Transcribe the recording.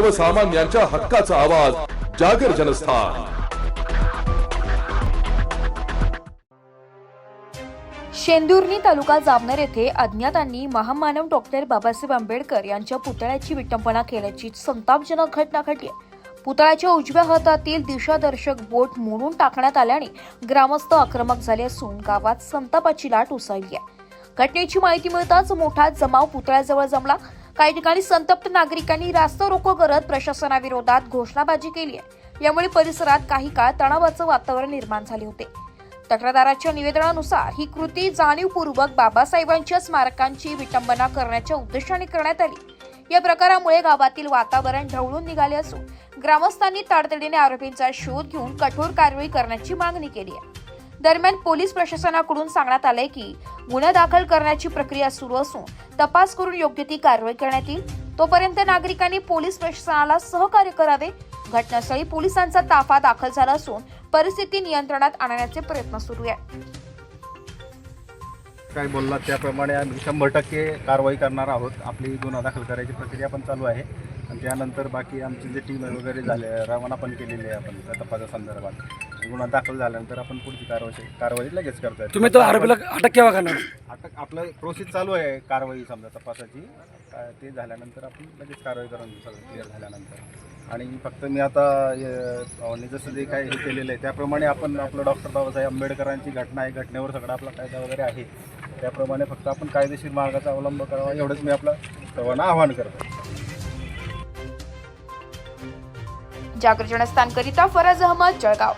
सर्वसामान्यांच्या हक्काचा आवाज जागर जनस्थान. शेंदुर्णी तालुका जामनेर येथे अज्ञातांनी महामानव डॉक्टर बाबासाहेब आंबेडकर यांच्या पुतळ्याची विटंबना केल्याची संतापजनक घटना घडली पुतळ्याच्या उजव्या हातातील दिशादर्शक बोट मोडून टाकण्यात आल्याने ग्रामस्थ आक्रमक झाले असून गावात संतापाची लाट उसळली आहे. घटनेची माहिती मिळताच मोठा जमाव पुतळ्याजवळ जमला. काही ठिकाणी संतप्त नागरिकांनी रास्ता रोको करत प्रशासनाविरोधात घोषणाबाजी केली आहे. यामुळे परिसरात काही काळ तणावाचं वातावरण निर्माण झाले होते. तक्रारदाराच्या निवेदनानुसार ही कृती जाणीवपूर्वक बाबासाहेबांच्या स्मारकांची विटंबना करण्याच्या उद्देशाने करण्यात आली. या प्रकारामुळे गावातील वातावरण ढवळून निघाले असून ग्रामस्थांनी तातडीने आरोपींचा शोध घेऊन कठोर कारवाई करण्याची मागणी केली आहे. दरम्यान पोलीस प्रशासनाकडून सांगण्यात आलंय की गुन्हा दाखल करण्याची प्रक्रिया सुरू असून तपास करून योग्य ती कारवाई करण्यात येईल. तोपर्यंत नागरिकांनी पोलीस प्रशासनाला सहकार्य करावे. घटनास्थळी पोलिसांचा ताफा दाखल झाला असून परिस्थिती नियंत्रणात आणण्याचे प्रयत्न सुरू आहे. काय बोलला त्याप्रमाणे आम्ही शंभर टक्के कारवाई करणार आहोत. आपली गुन्हा दाखल करायची प्रक्रिया पण चालू आहे. आणि त्यानंतर बाकी आमची जे टीम वगैरे झाले रवाना पण केलेली आहे आपण तपासा संदर्भात गुन्हा दाखल झाल्यानंतर आपण पुढची कारवाई कारवाई लगेच करतोय तुम्ही तो आरोपीला अटक केव्हा करणार? अटक आपलं प्रोसेस चालू आहे कारवाई समजा तपासाची. ते झाल्यानंतर आपण लगेच कारवाई करून घेऊ सगळं क्लिअर झाल्यानंतर. आणि फक्त मी आता अ, भावांनी जसं जे काही हे केलेलं आहे त्याप्रमाणे आपण आपलं डॉक्टर बाबासाहेब आंबेडकरांची घटना आहे घटनेवर सगळा आपला कायदा वगैरे आहे. त्याप्रमाणे फक्त आपण कायदेशीर मार्गाचा अवलंब करावा एवढंच मी आपलं सर्वांना आवाहन करतो. जागर जनस्थानकरिता फराज अहमद जळगाव.